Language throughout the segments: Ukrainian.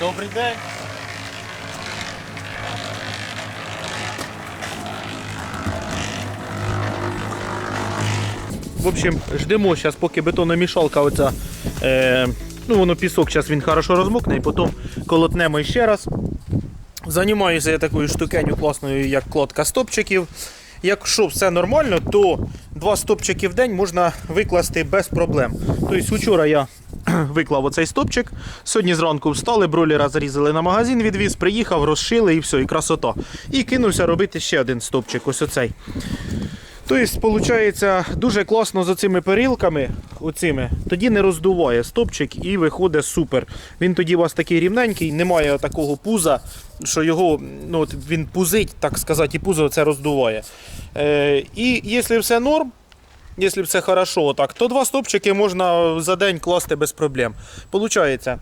Добрий день. В общем, ждемо зараз, поки бетономішалка оця. Е, ну, воно пісок, зараз він хорошо розмокне, і потім колотнемо ще раз. Займаюся я такою штукеню класною, як кладка стопчиків. Якщо все нормально, то два стопчики в день можна викласти без проблем. Тобто вчора я виклав оцей стопчик. Сьогодні зранку встали, бройлера зарізали на магазин, відвіз, приїхав, розшили і все, і красота. І кинувся робити ще один стопчик, ось оцей. Тобто, виходить, дуже класно з цими перилками, оцими, тоді не роздуває стопчик і виходить супер. Він тоді у вас такий рівненький, немає такого пуза, що його ну, от він пузить, так сказати, і пузо це роздуває. Е, і якщо все норм, якщо все хорошо, отак, то два стопчики можна за день класти без проблем. Получається.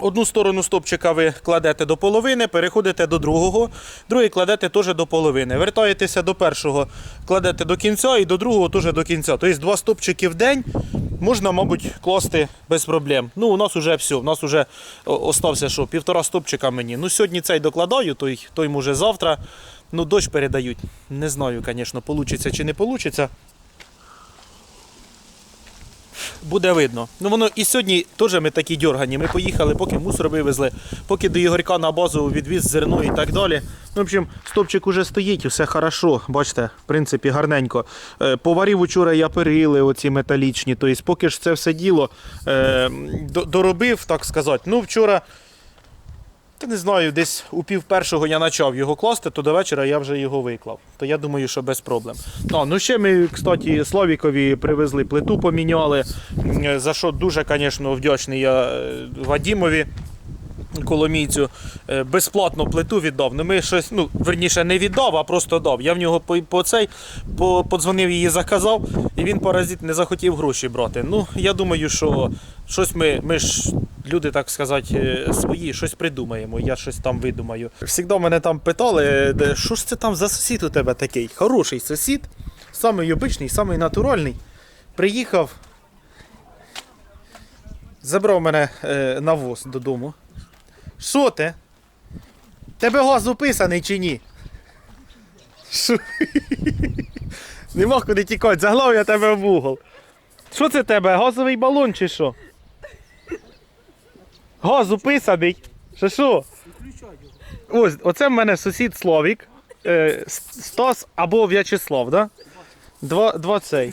Одну сторону стопчика ви кладете до половини, переходите до другого, другий кладете теж до половини. Вертаєтеся до першого, кладете до кінця і до другого теж до кінця. Тобто два стопчики в день можна, мабуть, класти без проблем. Ну, у нас вже все. У нас вже остався що, півтора стопчика мені. Ну, сьогодні цей докладаю, той, той може завтра. Ну, дощ передають. Не знаю, звісно, вийде чи не вийде. Буде видно. Ну воно і сьогодні теж ми такі дьоргані. Ми поїхали, поки мусор вивезли, поки до Ігорька на базу відвіз зерно і так далі. Ну, в общем, стопчик уже стоїть, все хорошо. Бачите, в принципі, гарненько. Е, Поварів учора я перили, оці металічні. Тобто, поки ж це все діло е, доробив, так сказати. Ну, вчора. Та не знаю, десь у пів першого я почав його класти, то до вечора я вже його виклав. То я думаю, що без проблем. А, ну ще ми, кстати, Славікові привезли плиту, поміняли. За що дуже, звісно, вдячний я е, Вадімові. Коломійцю е, безплатно плиту віддав. Ну ми щось, ну верніше не віддав, а просто дав. Я в нього по, по цей по, подзвонив її, заказав, і він паразит не захотів гроші брати. Ну я думаю, що щось ми, ми ж люди, так сказати, е, свої, щось придумаємо. Я щось там видумаю. Всігда мене там питали, що ж це там за сусід у тебе такий? Хороший сусід, самий обичний, самий натуральний. Приїхав, забрав мене е, на воз додому. Що ти? Тебе газ уписаний чи ні? Що? Нема куди тікати, заглав я тебе в угол. Що це тебе? Газовий балон чи що? Газ уписаний. Що що? Ось, оце в мене сусід Славік. Е, Стас або В'ячеслав, да? Два, два цей.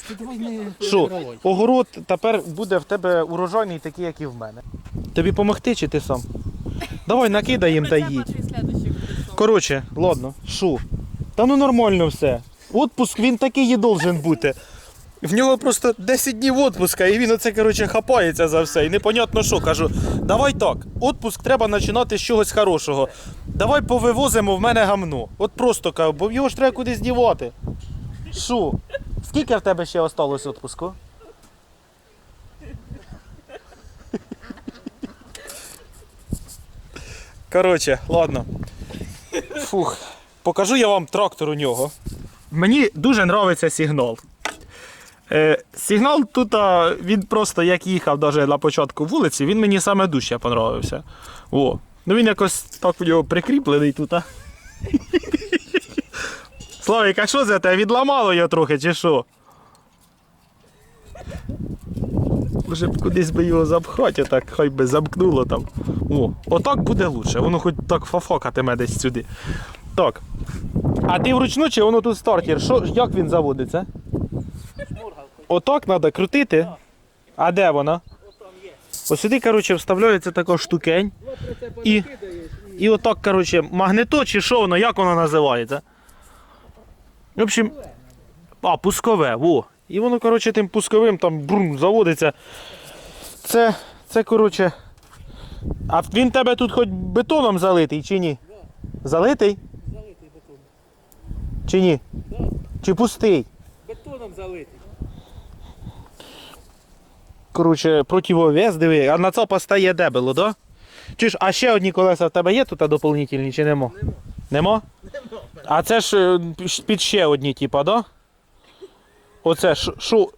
Що? Огород тепер буде в тебе урожайний такий, як і в мене. Тобі помогти чи ти сам? Давай накидай їм та їдь. Коротше, ладно, шу. Та ну нормально все. Отпуск він такий і должен бути. В нього просто 10 днів отпуска, і він оце, коротше, хапається за все. І непонятно що. Кажу, давай так, отпуск треба починати з чогось хорошого. Давай повивозимо в мене гамно. От просто кажу, бо його ж треба кудись дівати. Що? Скільки в тебе ще осталось отпуску? Коротше, ладно. Фух. Покажу я вам трактор у нього. Мені дуже подобається сигнал. Е, сигнал тут, він просто як їхав даже на початку вулиці, він мені саме дужче понравився. О. Ну він якось так в нього прикріплений тут. А. Славік, а що це тебе? Відламало його трохи чи що? Може б кудись би його запхати, так хай би замкнуло там. О, отак буде лучше. Воно хоч так фафакатиме десь сюди. Так. А ти вручну чи воно тут стартер? Що, як він заводиться? Отак треба крутити. А де вона? Ось сюди, коротше, вставляється така штукень. І, і отак, коротше, магнето чи що воно, як воно називається? В общем, а, пускове, во. І воно, коротше, тим пусковим там брум, заводиться. Це, це, коротше. А він тебе тут хоч бетоном залитий чи ні? Залитий? Залитий бетоном. Чи ні? Чи пустий? Бетоном залитий. Коротше, противовес, диви, а на це постає дебело, да? Чи ж, а ще одні колеса в тебе є тут доповнительні чи нема? Нема. Нема? А це ж е, під ще одні, типа, да? Оце що? Шо...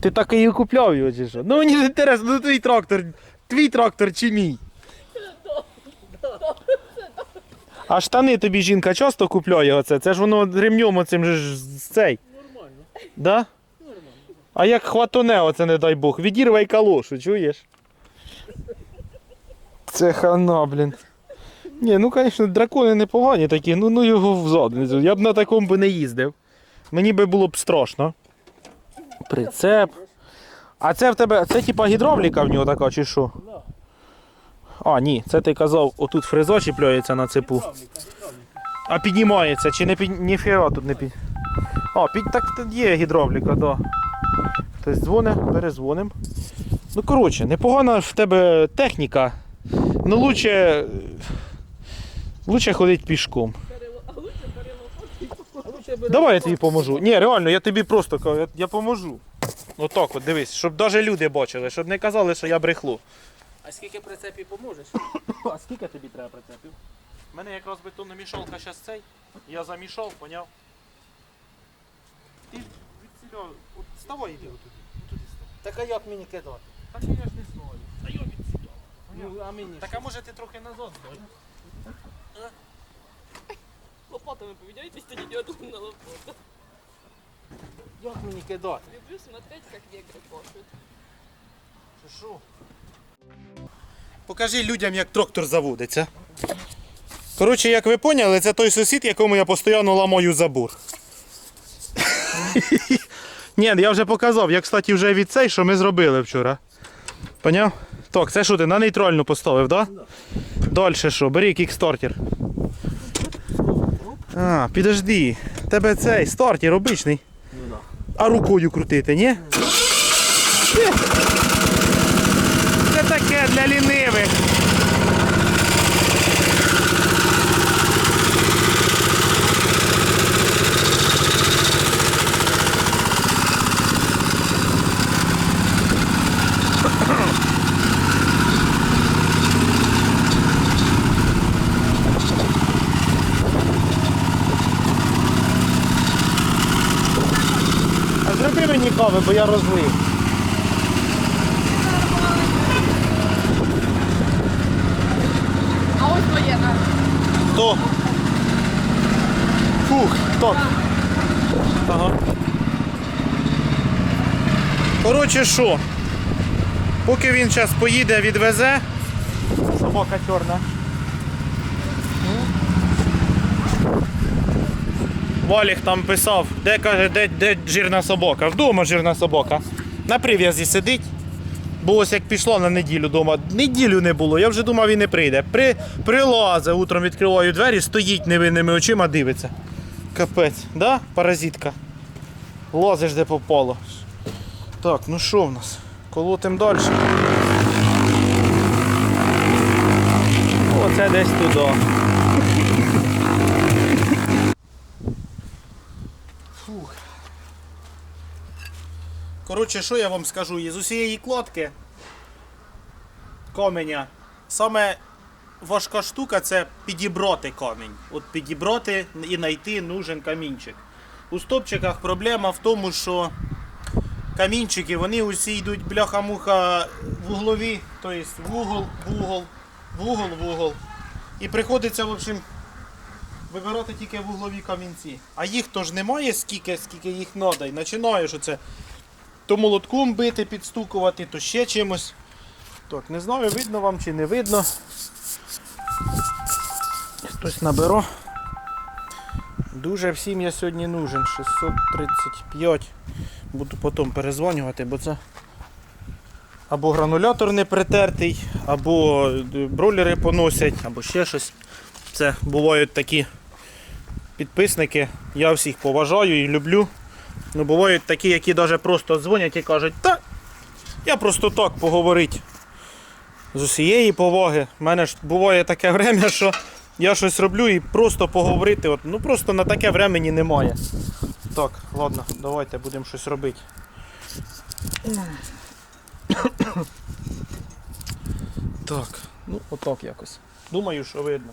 Ти так і купляв його чи що? Ну мені ж інтересно, ну твій трактор, твій трактор чи мій? А штани тобі жінка часто купляє оце? Це ж воно ремнем оцим же з цей. Нормально. Да? А як хватоне оце, не дай Бог, відірвай калошу, чуєш? Це хана, блін. Ні, ну звісно, дракони непогані такі, ну ну його взад. Я б на такому б не їздив. Мені би було б страшно. Прицеп. А це в тебе, це типа гідравліка в нього така, чи що? А, ні, це ти казав, отут фреза чіпляється на цепу. А піднімається, чи не під. Ніфіга тут не під. А, під так є гідравліка, так. Да. Хтось дзвонить, перезвоним. Ну, коротше, непогана в тебе техніка. Ну лучше. Лучше ходити пішком. Давай я тобі поможу. Ні, реально, я тобі просто кажу, я, я поможу. Отак от, дивись, щоб навіть люди бачили, щоб не казали, що я брехло. А скільки прицепів поможеш? А скільки тобі треба прицепів? У мене якраз бетономішалка зараз цей. Я замішав, поняв. Ти відсіля, от ставай іди отуди. Отуди. Так а як мені кидати? Так я ж не знаю. Та я відсіляв. Ну, а мені Так а може ти трохи назад здай? Лопатами поведетесь, то не идет на лопату. Як мені кидати? Люблю смотреть, как вегры кошут. Що? Покажи людям, як трактор заводиться. Коротше, як ви поняли, це той сусід, якому я постійно ламаю забор. Ні, я вже показав. Я, кстати, вже від цей, що ми зробили вчора. Поняв? Так, це що ти на нейтральну поставив, так? Да? Далі що? Бери кікстартер. А, підожди. Тебе цей стартер обичний. Ну да. А рукою крутити, ні? Це таке для лінивих. А зроби мені кави, бо я розлив. А ось твоє на. То. Фух, так. Ага. Коротше, що? Поки він зараз поїде, відвезе. Собака чорна. Валік там писав, де каже, де, де жирна собака. Вдома жирна собака. На прив'язі сидить. Бо ось як пішло на неділю вдома, неділю не було, я вже думав, він не прийде. При, прилазе, утром відкриваю двері, стоїть невинними очима, дивиться. Капець, да? Паразитка. Лазиш де попало. Так, ну що в нас? Колотим далі. Оце десь туди. Фух. Коротше, що я вам скажу? Із усієї кладки каменя. Саме важка штука це підібрати камінь. От підібрати і знайти нужен камінчик. У стопчиках проблема в тому, що камінчики вони усі йдуть бляха-муха в углові, тобто в угол, в угол, в угол, в. І приходиться, в общем, вибирати тільки в углові камінці. А їх то ж немає скільки, скільки їх треба. І починаєш оце то молотком бити, підстукувати, то ще чимось. Так, не знаю, видно вам чи не видно. Хтось наберу. Дуже всім я сьогодні нужен. 635. Буду потім перезвонювати, бо це або гранулятор не притертий, або е, бролери поносять, або ще щось. Це бувають такі підписники. Я всіх поважаю і люблю. Ну, бувають такі, які навіть просто дзвонять і кажуть, та я просто так поговорити. З усієї поваги. У мене ж буває таке время, що я щось роблю і просто поговорити. От, ну просто на таке времені немає. Так, ладно, давайте будемо щось робити. Так, ну отак якось. Думаю, що видно.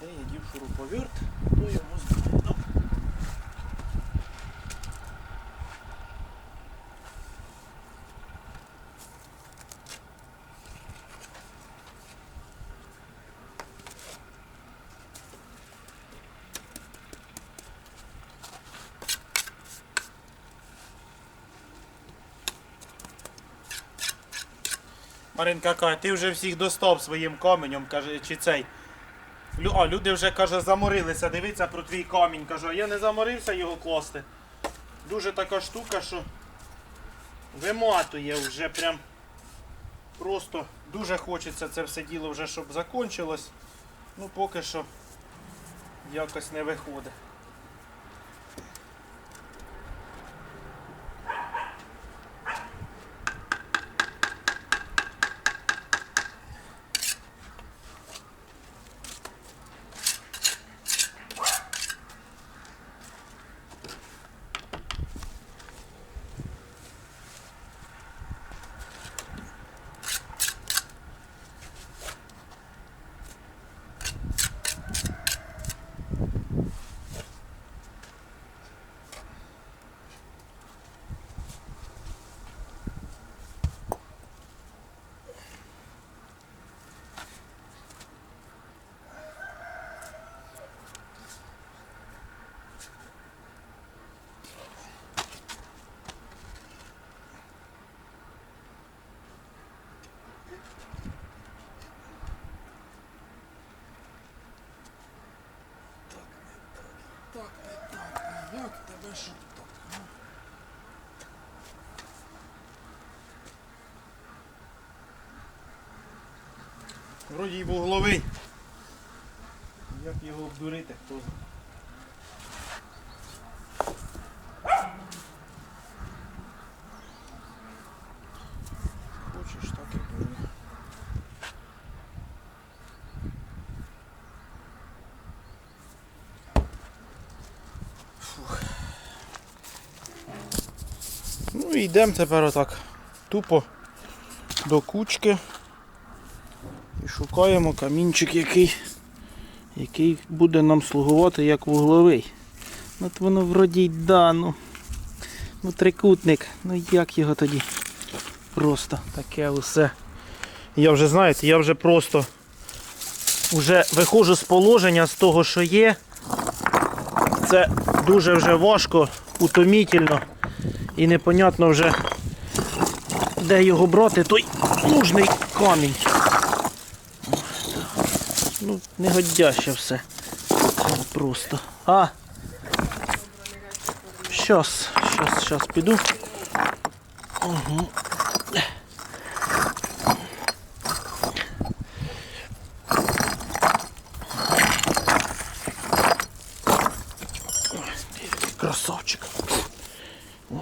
Де я дів шуруповерт, то йому знайду. Маринка каже, ти вже всіх достав своїм каменем, каже, чи цей. Лю- А, люди вже каже, заморилися, дивіться про твій камінь. Кажу, а я не заморився його класти. Дуже така штука, що виматує вже прям просто дуже хочеться це все діло вже, щоб закінчилось. Ну поки що якось не виходить. Як тебе так? Вроді й був вугловий. Як його обдурити, хто знає. Хочеш так і дури. Ну і йдемо тепер отак тупо до кучки і шукаємо камінчик, який, який буде нам слугувати як вугловий. От воно вроді й да, ну, ну трикутник, ну як його тоді? Просто таке усе. Я вже знаєте, я вже просто вже виходжу з положення з того, що є. Це дуже вже важко, утомітельно і непонятно вже де його брати, той нужний камінь. Ну, негодяще все. Просто. А. Щас, щас, щас піду. Угу. Красавчик. О,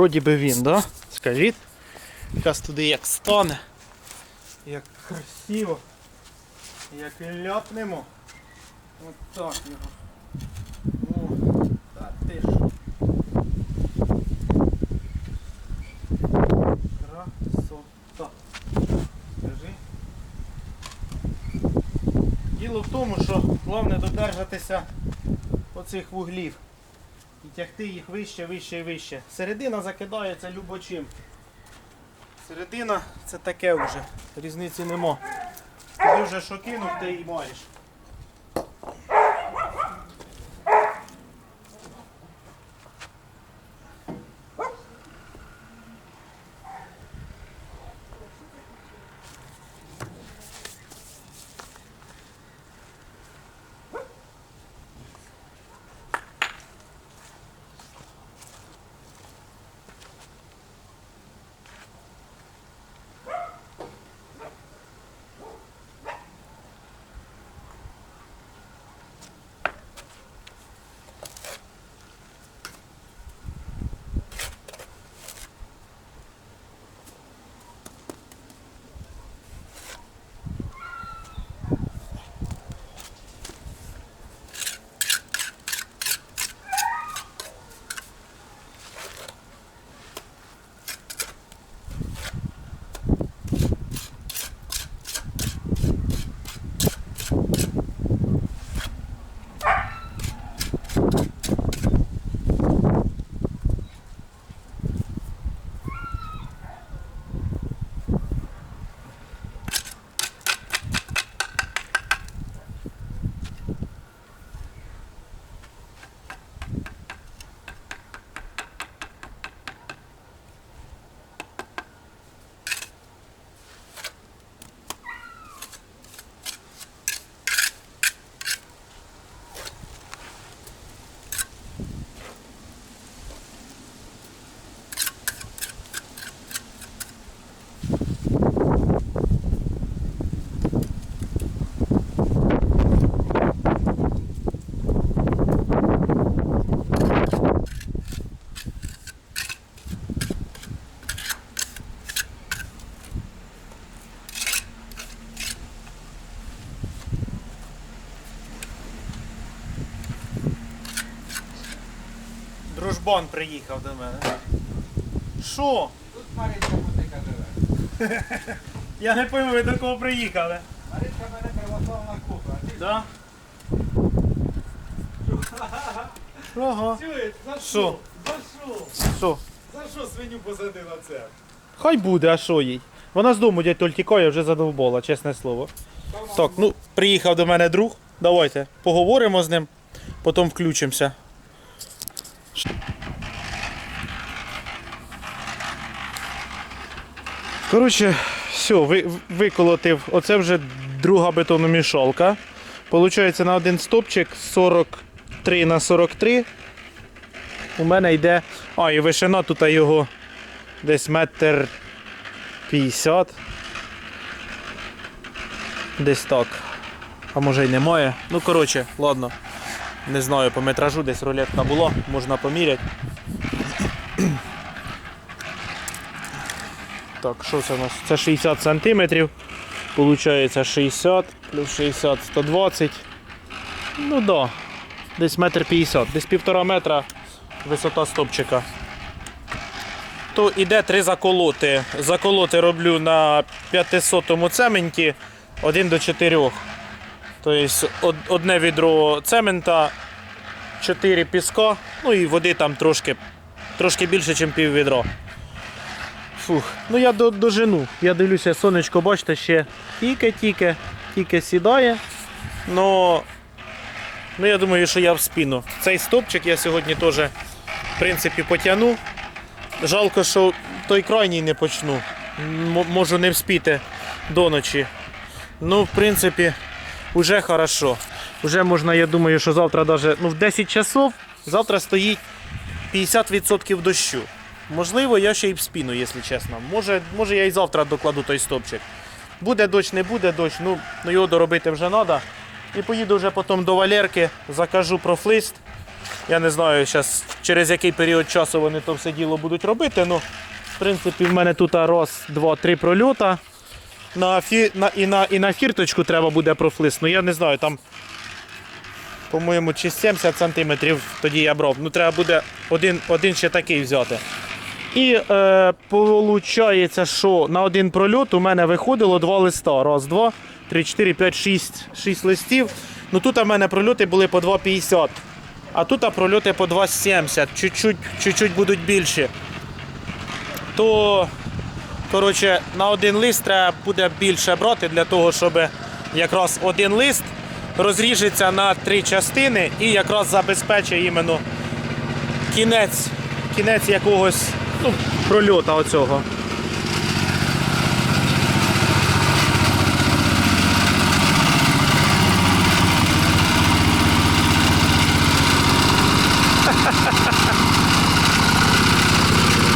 вроді би він, да? Скажіть. Якраз туди як стане. Як красиво. Як ляпнемо. От так його. О, та ти ж. Красота. Скажи. Діло в тому, що головне додержатися оцих вуглів і тягти їх вище, вище і вище. Середина закидається любочим. Середина це таке вже, різниці нема. Ти вже що кинув, ти і маєш. Дружбан приїхав до мене. Що? Тут Маринка Бутика живе. Я не пойму, ви до кого приїхали. Маринка мене православна купа. Да? Ага. чуєш? За Що? За що? Що? За що свиню посадила це? Хай буде, а що їй? Вона з дому дядь Толь тікає, вже задовбола, чесне слово. Так, ну, приїхав до мене друг. Давайте поговоримо з ним, потім включимося. Коротше, все, ви, виколотив. Оце вже друга бетономішалка. Получається на один стопчик 43 на 43. У мене йде. А, і вишина тут його десь метр 50. Десь так. А може й немає. Ну, коротше, ладно. Не знаю, по метражу десь рулетка була, можна поміряти. Так, що це у нас? Це 60 сантиметрів. Получається 60 плюс 60 120. Ну да. Десь метр 50, десь півтора метра висота стопчика. То іде три заколоти. Заколоти роблю на 500-му цементі 1 до 4. Тобто одне відро цемента, 4 піска, ну і води там трошки, трошки більше, ніж пів відра. Фух. Ну я до, дожену. Я дивлюся, сонечко, бачите, ще тільки-тільки, тільки сідає. Но, ну я думаю, що я в спину. Цей стопчик я сьогодні теж, в принципі, потягну. Жалко, що той крайній не почну. Можу не вспіти до ночі. Ну, в принципі, вже хорошо. Вже можна, я думаю, що завтра даже, ну, в 10 часов завтра стоїть 50% дощу. Можливо, я ще й в спіну, якщо чесно. Може, може я і завтра докладу той стопчик. Буде дощ, не буде дощ, ну, ну його доробити вже треба. І поїду вже потім до Валерки, закажу профлист. Я не знаю зараз через який період часу вони то все діло будуть робити. Ну, в принципі, в мене тут раз, два, три прольота. На фі... на... І, на... і на фірточку треба буде профлист. Ну я не знаю, там, по-моєму, чи 70 сантиметрів тоді я брав. Ну треба буде один, один ще такий взяти. І е, виходить, що на один прольот у мене виходило два листа. Раз, два, три, чотири, п'ять, шість, шість листів. Ну тут у мене прольоти були по 2,50. А тут прольоти по 2,70. Чуть-чуть, чуть-чуть будуть більші. То, коротше, на один лист треба буде більше брати для того, щоб якраз один лист розріжеться на три частини і якраз забезпечить іменно кінець, кінець якогось ну, прольота оцього.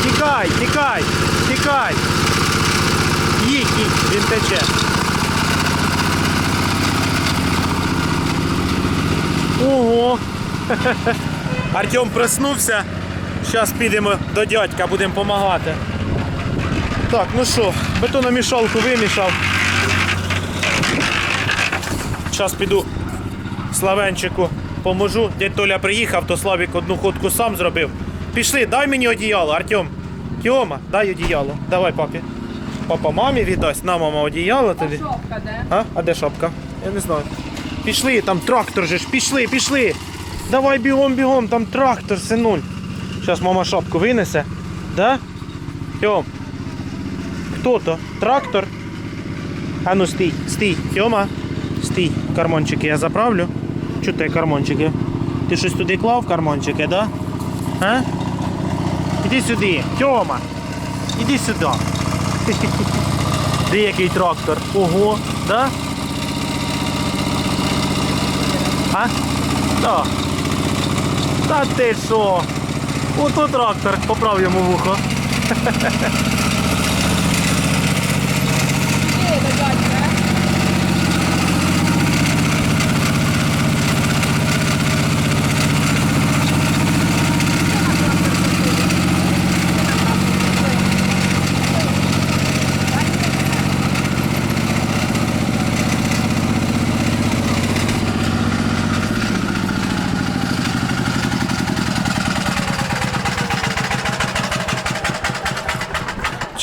Тікай, тікай, тікай. Їдь, їдь, він тече. Ого. Артем проснувся. Зараз підемо до дядька, будемо допомагати. Так, ну що, бетономішалку вимішав. Зараз піду Славенчику поможу. Дядь Толя приїхав, то Славік одну ходку сам зробив. Пішли, дай мені одіяло, Артем. Тьома, дай одіяло. Давай папі. Папа мамі віддасть, на мама одіяло тобі. Шопка, де? А? А де шапка? Я не знаю. Пішли, там трактор же ж, пішли, пішли. Давай бігом, бігом, там трактор, синуль. Зараз мама шапку винесе. Да? Тьом. Хто то? Трактор? А ну стій, стій, Тьома. Стій. Кармончики я заправлю. Чого ти кармончики? Ти щось туди клав кармончики, да? А? Іди сюди, Тьома. Іди сюди. Де який трактор? Ого, да? А? Да. Та ти що? Ото трактор, поправ йому вухо.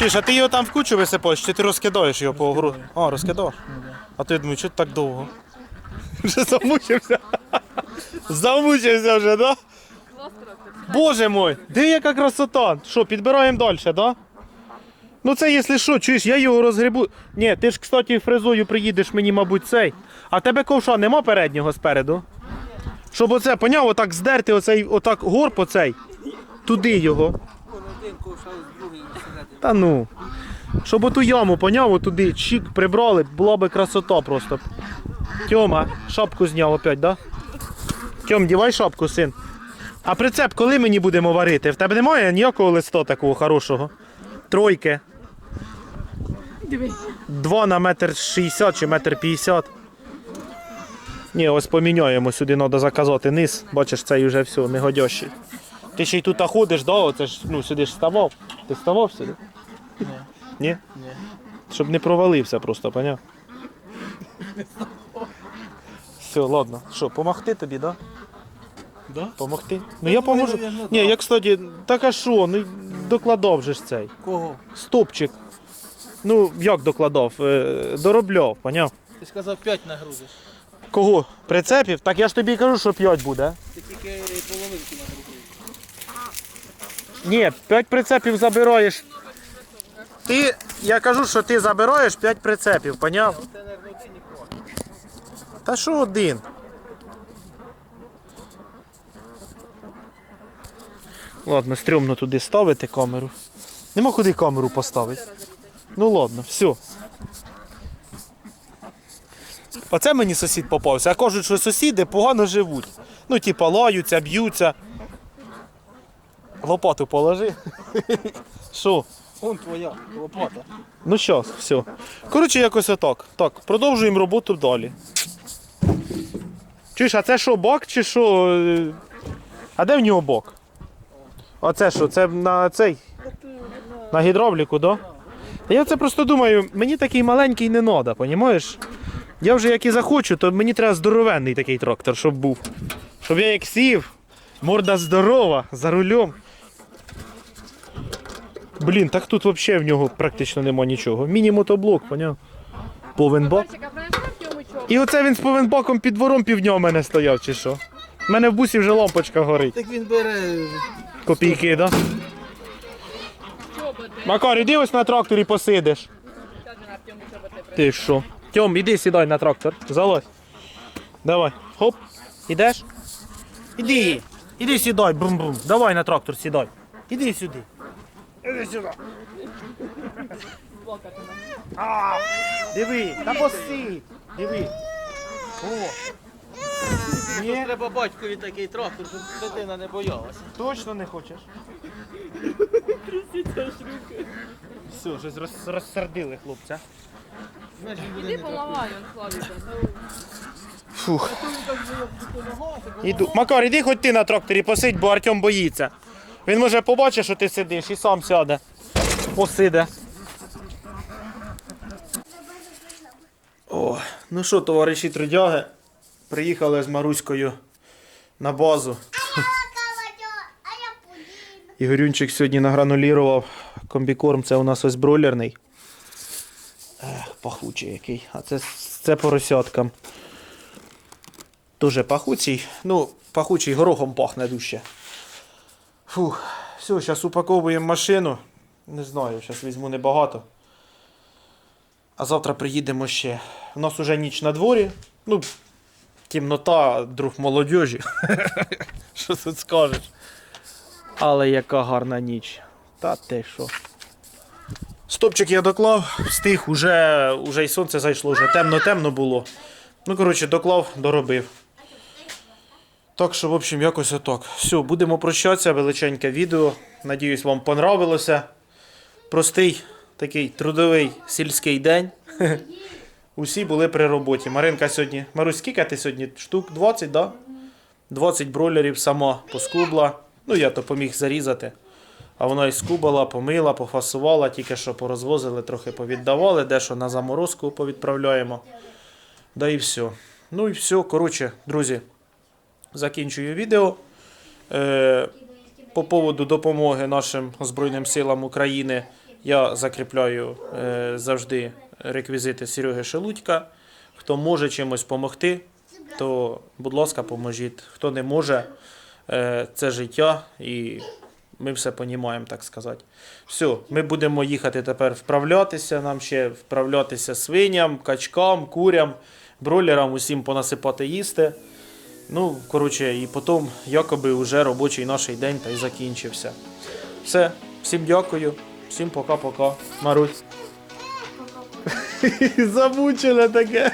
Чуєш, а ти його там в кучу висипаєш, чи ти розкидаєш його по огороду? А, розкидаєш? А то я думаю, що ти так довго? Вже замучився. Замучився вже, да? Боже мой, диви яка красота. Що, підбираємо далі, да? Ну це якщо що, чуєш, я його розгребу. Ні, ти ж, кстати, фрезою приїдеш мені, мабуть, цей. А в тебе ковша нема переднього спереду? Щоб оце, поняв, отак здерти оцей, отак горб оцей. Туди його. Один сидати. Та ну. Щоб оту яму, поняв, туди чик прибрали, була би красота просто. Тьома, шапку зняв опять, да? Тьом, дівай шапку, син. А прицеп коли мені будемо варити? В тебе немає ніякого листа такого хорошого? Тройки. Диви. Два на метр шістдесят чи метр п'ятдесят. Ні, ось поміняємо, сюди треба заказати низ. Бачиш, цей вже все, негодящий. Ти ще й тут ходиш, да? Оце ж, ну, сюди ж ставав. Ти ставав сюди? Ні. Ні? Щоб не провалився просто, поняв? Все, ладно. Що, помогти тобі, да? Да? Помогти? Ну я поможу. наверно, Ні, да. я, кстати, так а що, ну докладав же ж цей. Кого? Стопчик. Ну, як докладав? Е, доробляв, поняв? Ти сказав 5 нагрузиш. Кого? Прицепів? Так я ж тобі кажу, що 5 буде. Ти тільки половинку нагрузиш. Ні, 5 прицепів забираєш. Ти, я кажу, що ти забираєш 5 прицепів, поняв? Та що один? Ладно, стрьомно туди ставити камеру. Нема куди камеру поставити. Ну ладно, все. Оце мені сусід попався. А кажуть, що сусіди погано живуть. Ну, типа, лаються, б'ються. Лопату положи. Що? Вон твоя лопата. Ну щас, все. Коротше, якось отак. Так, продовжуємо роботу далі. Чуєш, а це що, бак чи що? А де в нього бок? А це що? Це на цей? На гідравліку, да? Та я це просто думаю, мені такий маленький не треба, понімаєш? Я вже як і захочу, то мені треба здоровенний такий трактор, щоб був. Щоб я як сів, морда здорова, за рулем. Блін, так тут взагалі в нього практично нема нічого. Міні-мотоблок, поняв? Повенбак. Артемичок. І оце він з повенбаком під двором півдня у мене стояв, чи що? У мене в бусі вже лампочка горить. Так він бере. Копійки, да? Чоботи. Макар, іди ось на тракторі посидиш. Ти що? Тьом, іди сідай на трактор. Залазь. Давай. Хоп. Ідеш? Іди. Іди сідай, бум-бум. Давай на трактор сідай. Іди сюди. Іди сюди. А, диви, та посидь. Диви. О. Ні, Треба батькові такий трактор, щоб дитина не боялася. точно не хочеш? Трусіться ж руки. Все, щось роз, розсердили хлопця. Іди не поламай, он Славіка. Фух. Іду. Макар, іди хоч ти на тракторі посидь, бо Артем боїться. Він може побачить, що ти сидиш і сам сяде. Посиде. О, ну що, товариші трудяги, приїхали з Маруською на базу. Ігорюнчик сьогодні награнулірував комбікорм, це у нас ось бройлерний. Ех, пахучий який. А це, це поросяткам. Дуже пахучий. Ну, пахучий горохом пахне дужче. Фух, все, зараз упаковуємо машину. Не знаю, зараз візьму небагато. А завтра приїдемо ще. У нас уже ніч на дворі. Ну, темнота, друг молодіжі. Що тут скажеш? Але яка гарна ніч. Та ти що. Стопчик я доклав, встиг, уже, уже й сонце зайшло, вже темно-темно було. Ну, коротше, доклав, доробив. Так що, в общем, якось отак. Все, будемо прощатися, величеньке відео. Надіюсь, вам понравилося. Простий такий трудовий сільський день. Усі були при роботі. Маринка сьогодні. Марусь, скільки ти сьогодні? Штук 20, да? 20 бройлерів сама поскубла. Ну, я то поміг зарізати. А вона і скубала, помила, пофасувала, тільки що порозвозили, трохи повіддавали, дещо на заморозку повідправляємо. Да і все. Ну і все. Коротше, друзі, закінчую відео. Е, по поводу допомоги нашим Збройним силам України Я закріпляю е, завжди реквізити Сереги Шелудька. Хто може чимось допомогти, то, будь ласка, поможіть. Хто не може, е, це життя і ми все розуміємо, так сказати. Все, ми будемо їхати тепер вправлятися. Нам ще вправлятися свиням, качкам, курям, бройлерам, усім понасипати їсти. Ну, коротше, і потім якоби вже робочий наш день та й закінчився. Все, всім дякую, всім пока-пока. Марусь. Замучила таке.